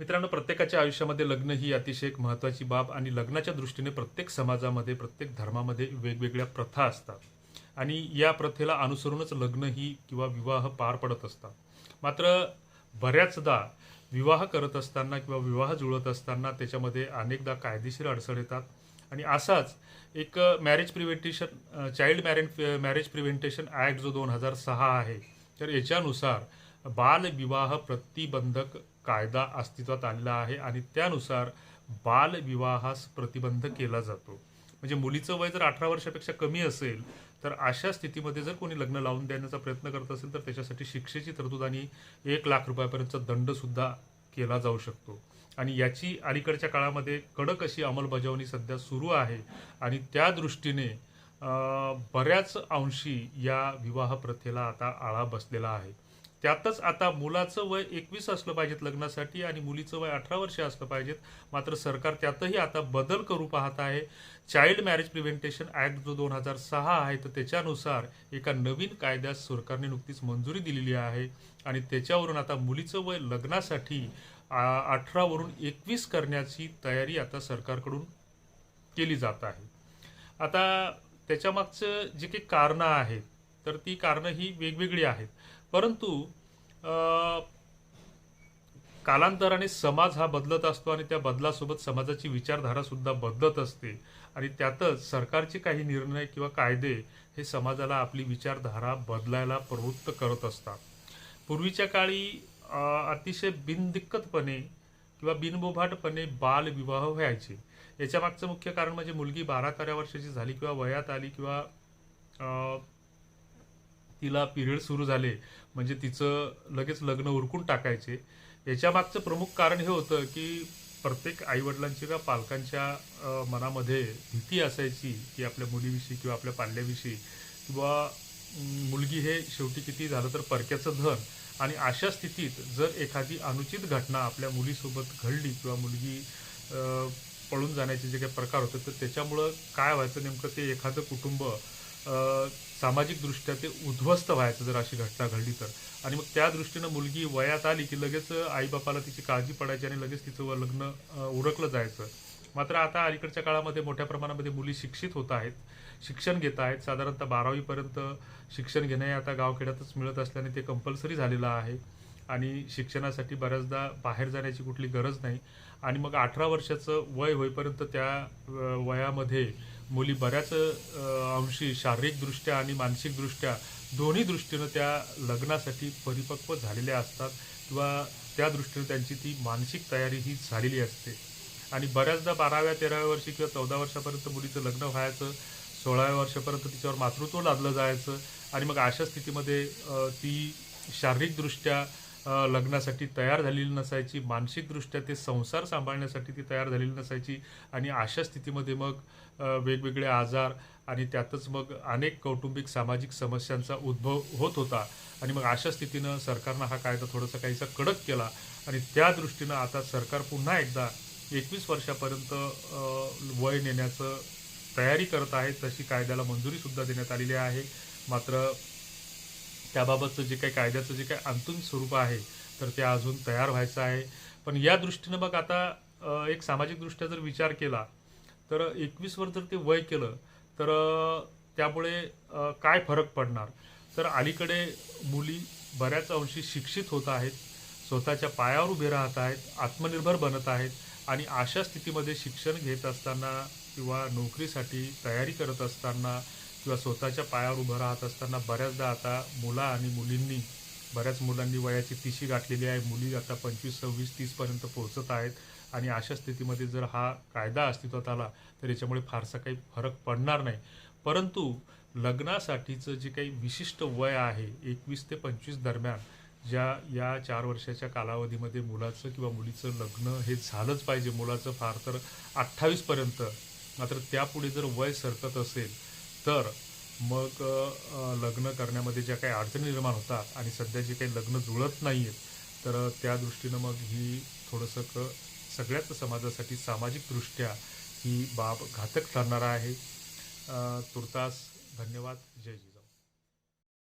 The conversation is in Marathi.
मित्रांनो प्रत्येकाच्या आयुष्यामध्ये लग्न ही अतिशय एक महत्त्वाची बाब आणि लग्नाच्या दृष्टीने प्रत्येक समाजामध्ये प्रत्येक धर्मामध्ये वेगवेगळ्या प्रथा असतात. आणि या प्रथेला अनुसरूनच लग्न ही किंवा विवाह पार पडत असतात. मात्र बऱ्याचदा विवाह करत असताना किंवा विवाह जुळत असताना त्याच्यामध्ये अनेकदा कायदेशीर अडचण येतात. आणि असाच एक marriage preventation child marriage marriage preventation act जो दोन हजार सहा आहे तर याच्यानुसार बालविवाह प्रतिबंधक कायदा अस्तित्वात आणला आहे आणि त्यानुसार बालविवाहास प्रतिबंध केला जातो. म्हणजे मुलीचं वय जर अठरा वर्षापेक्षा कमी असेल तर अशा स्थितीमध्ये जर कोणी लग्न लावून देण्याचा प्रयत्न करत असेल तर त्याच्यासाठी शिक्षेची तरतूद आणि एक लाख रुपयापर्यंतचा दंडसुद्धा केला जाऊ शकतो. आणि याची अलीकडच्या काळामध्ये कडक अशी अंमलबजावणी सध्या सुरू आहे आणि त्या दृष्टीने बऱ्याच अंशी या विवाह प्रथेला आता आळा बसलेला आहे. त्यातच आता मुलाचं वय एकवीस असलं पाहिजेत लग्नासाठी आणि मुलीचं वय अठरा वर्ष असलं पाहिजेत. मात्र सरकार त्यातही आता बदल करू पाहत आहे. चाइल्ड मॅरेज प्रिव्हेंटेशन ॲक्ट जो दोन हजार सहा आहे तर त्याच्यानुसार एका नवीन कायद्यास सरकारने नुकतीच मंजुरी दिलेली आहे. आणि त्याच्यावरून आता मुलीचं वय लग्नासाठी अठरावरून एकवीस करण्याची तयारी आता सरकारकडून केली जात आहे. आता त्याच्यामागचं जे काही कारणं आहेत तर ती कारणं ही वेगवेगळी आहेत. परंतु कालांतराने समाज हा बदलत असतो आणि त्या बदलासोबत समाजाची विचारधारासुद्धा बदलत असते आणि त्यातच सरकारचे काही निर्णय किंवा कायदे हे समाजाला आपली विचारधारा बदलायला प्रवृत्त करत असतात. पूर्वीच्या काळी अतिशय बिनदिक्कतपणे किंवा बिनबोभाटपणे बालविवाह व्हायचे. याच्या मागचं मुख्य कारण म्हणजे मुलगी बारा तेरा वर्षाची झाली किंवा वयात आली किंवा तिला पिरियड सुरू झाले म्हणजे तिचं लगेच लग्न उरकून टाकायचे. याच्या मागचं प्रमुख कारण हे होतं की प्रत्येक आईवडिलांची किंवा पालकांच्या मनामध्ये भीती असायची की आपल्या मुलीविषयी किंवा आपल्या पाल्याविषयी किंवा मुलगी हे शेवटी किती झालं तर परक्याचं धन. आणि अशा स्थितीत जर एखादी अनुचित घटना आपल्या मुलीसोबत घडली किंवा मुलगी पळून जाण्याचे जे काही प्रकार होते तर त्याच्यामुळं काय व्हायचं नेमकं ते एखादं कुटुंब सामाजिकदृष्ट्या ते उद्ध्वस्त व्हायचं जर अशी घटना घडली तर. आणि मग त्या दृष्टीनं मुलगी वयात आली की लगेच आईबापाला तिची काळजी पडायची आणि लगेच तिचं व लग्न उरकलं जायचं. मात्र आता अलीकडच्या काळामध्ये मोठ्या प्रमाणामध्ये मुली शिक्षित होत आहेत शिक्षण घेत आहेत. साधारणतः बारावीपर्यंत शिक्षण घेणं हे आता गावखेड्यातच मिळत असल्याने ते कंपल्सरी झालेलं आहे. आणि शिक्षणासाठी बऱ्याचदा बाहेर जाण्याची कुठली गरज नाही. आणि मग अठरा वर्षाचं वय होईपर्यंत त्या वयामध्ये मुली बऱ्याच अंशी शारीरिकदृष्ट्या आणि मानसिकदृष्ट्या दोन्ही दृष्टीनं त्या लग्नासाठी परिपक्व झालेल्या असतात किंवा त्या दृष्टीनं त्यांची ती मानसिक तयारी ही झालेली असते. आणि बऱ्याचदा बाराव्या तेराव्या वर्षी किंवा चौदा वर्षापर्यंत मुलीचं लग्न व्हायचं सोळाव्या वर्षापर्यंत तिच्यावर मातृत्व लादलं जायचं आणि मग अशा स्थितीमध्ये ती शारीरिकदृष्ट्या लग्नासाठी तयार झालेली नसायची मानसिकदृष्ट्या ते संसार सांभाळण्यासाठी ती तयार झालेली नसायची आणि अशा स्थितीमध्ये मग वेगवेगळे आजार आणि त्यातच मग अनेक कौटुंबिक सामाजिक समस्यांचा उद्भव होत होता. आणि मग अशा स्थितीनं सरकारनं हा कायदा थोडासा काहीसा कडक केला आणि त्या दृष्टीनं आता सरकार पुन्हा एकदा एकवीस वर्षापर्यंत वय नेण्याचं तयारी करत आहे. तशी कायद्याला मंजुरीसुद्धा देण्यात आलेली आहे. मात्र त्याबाबतचं जे काही कायद्याचं जे काही अंतिम स्वरूप आहे तर ते अजून तयार व्हायचं आहे. पण या दृष्टीनं मग आता एक सामाजिकदृष्ट्या जर विचार केला तर एकवीसवर जर ते वय केलं तर त्यामुळे काय फरक पडणार? तर अलीकडे मुली बऱ्याच अंशी शिक्षित होत आहेत स्वतःच्या पायावर उभे राहत आहेत आत्मनिर्भर बनत आहेत आणि अशा स्थितीमध्ये शिक्षण घेत असताना किंवा नोकरीसाठी तयारी करत असताना किंवा स्वतःच्या पायावर उभं राहत असताना बऱ्याचदा आता मुला आणि मुलींनी बऱ्याच मुलांनी वयाची तिशी गाठलेली आहे. मुली आता पंचवीस सव्वीस तीसपर्यंत पोहोचत आहेत. आणि अशा स्थितीमध्ये जर हा कायदा अस्तित्वात आला तर याच्यामुळे फारसा काही फरक पडणार नाही. परंतु लग्नासाठीचं जे काही विशिष्ट वय आहे एकवीस ते पंचवीस दरम्यान ज्या या चार वर्षाच्या कालावधीमध्ये मुलाचं किंवा मुलीचं लग्न हे झालंच पाहिजे. मुलाचं फार तर अठ्ठावीसपर्यंत मात्र त्यापुढे जर वय सरकत असेल तर मग लग्न करण्यामध्ये ज्या काही अडचणी निर्माण होतात आणि सध्या जे काही लग्न जुळत नाही आहेत तर त्या दृष्टीनं मग ही थोडंसं क सगळ्याच समाजासाठी सामाजिकदृष्ट्या ही बाब घातक ठरणार आहे. तुर्तास धन्यवाद. जय जय.